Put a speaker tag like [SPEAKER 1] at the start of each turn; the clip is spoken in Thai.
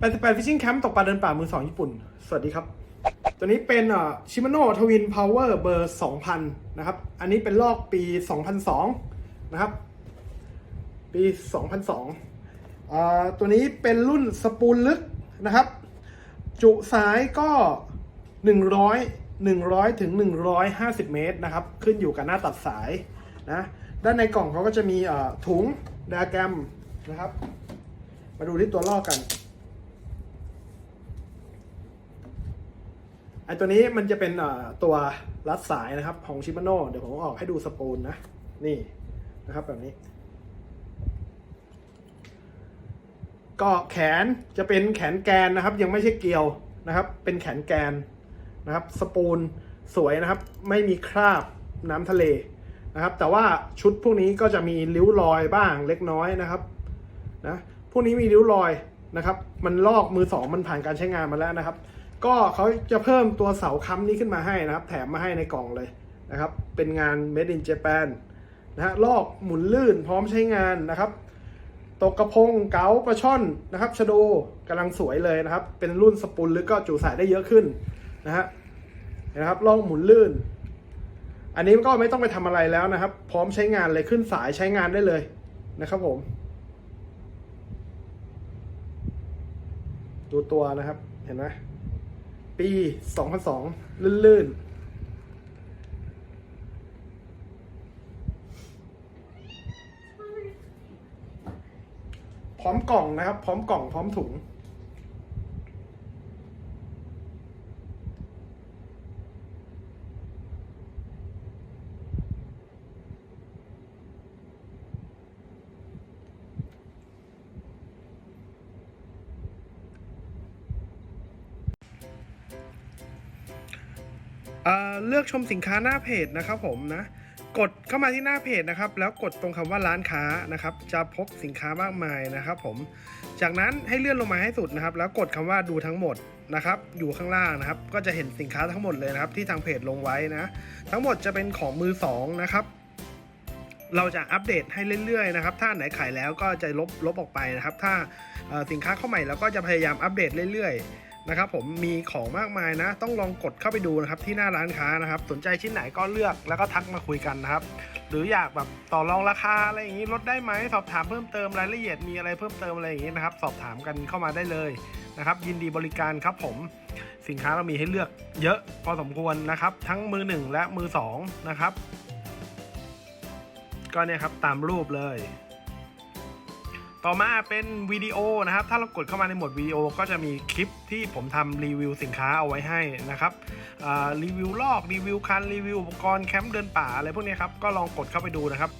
[SPEAKER 1] 88 Fishing Camp ตกปลาเดินป่ามือสองญี่ปุ่น สวัสดีครับ ตัวนี้เป็นชิม a โน่ทวินพาวเวอร์เบอร์ 2000 นะครับ อันนี้เป็นลอกปี 2002 นะครับ ปี 2002อ่าตัวนี้เป็นรุ่นสปูลลึกนะครับ จุสายก็ 100 100 ถึง 150 เมตรนะครับ ขึ้นอยู่กับหน้าตัดสายนะ ด้านในกล่องเขาก็จะมีอ่าถุงดาแกรมนะครับ มาดูที่ตัวลอกกัน ไอตัวนี้มันจะเป็นตัวรัดสายนะครับของชิมาโน่เดี๋ยวผมออกให้ดูสปูลนะ นี่นะครับแบบนี้ ก็แขนจะเป็นแขนแกนนะครับ ยังไม่ใช่เกลียวนะครับ เป็นแขนแกนนะครับ สปูลสวยนะครับ ไม่มีคราบน้ำทะเลนะครับ แต่ว่าชุดพวกนี้ก็จะมีริ้วรอยบ้างเล็กน้อยนะครับนะพวกนี้มีริ้วรอยนะครับ มันลอกมือสองมันผ่านการใช้งานมาแล้วนะครับ ก็เขาจะเพิ่มตัวเสาค้ำนี้ขึ้นมาให้นะครับ แถมมาให้ในกล่องเลยนะครับ เป็นงาน made in Japan นะฮะลอกหมุนลื่นพร้อมใช้งานนะครับตกกระพงเก๋าปลาช่อนนะครับชะโดกำลังสวยเลยนะครับ เป็นรุ่นสปูลหรือก็จุสายได้เยอะขึ้นนะฮะเห็นะครับลองหมุนลื่น อันนี้ก็ไม่ต้องไปทำอะไรแล้วนะครับ พร้อมใช้งานเลยขึ้นสายใช้งานได้เลยนะครับผม ดูตัวนะครับเห็นไหม ปี 2002 ลื่นๆพร้อมกล่องนะครับ พร้อมกล่อง พร้อมถุง เเลือกชมสินค้าหน้าเพจนะครับผมนะกดเข้ามาที่หน้าเพจนะครับ แล้วกดตรงคำว่าร้านค้านะครับ จะพบสินค้ามากมายนะครับ ผม จากนั้นให้เลื่อนลงมาให้สุดนะครับ แล้วกดคำว่าดูทั้งหมดนะครับ อยู่ข้างล่างนะครับ ก็จะเห็นสินค้าทั้งหมดเลยนะครับ ที่ทางเพจลงไว้นะ ทั้งหมดจะเป็นของมือสองนะครับ เราจะอัปเดตให้เรื่อยๆนะครับ ถ้าไหนขายแล้วก็จะลบลบออกไปนะครับ ถ้าสินค้าเข้าใหม่เราก็จะพยายามอัปเดตเรื่อยๆ นะครับผมมีของมากมายนะ ต้องลองกดเข้าไปดูนะครับที่หน้าร้านค้านะครับ สนใจชิ้นไหนก็เลือกแล้วก็ทักมาคุยกันนะครับ หรืออยากแบบต่อรองราคาอะไรอย่างนี้ลดได้ไหมสอบถามเพิ่มเติมรายละเอียดมีอะไรเพิ่มเติมอะไรอย่างนี้นะครับ สอบถามกันเข้ามาได้เลยนะครับ ยินดีบริการครับผมสินค้าเรามีให้เลือกเยอะพอสมควรนะครับ ทั้งมือหนึ่งและมือสองนะครับ ก็เนี่ยครับตามรูปเลย ต่อมาเป็นวิดีโอนะครับ ถ้าเรากดเข้ามาในหมวดวิดีโอก็จะมีคลิปที่ผมทำรีวิวสินค้าเอาไว้ให้นะครับรีวิวลอกรีวิวคันรีวิวอุปกรณ์แคมป์เดินป่าอะไรพวกนี้ครับก็ลองกดเข้าไปดูนะครับ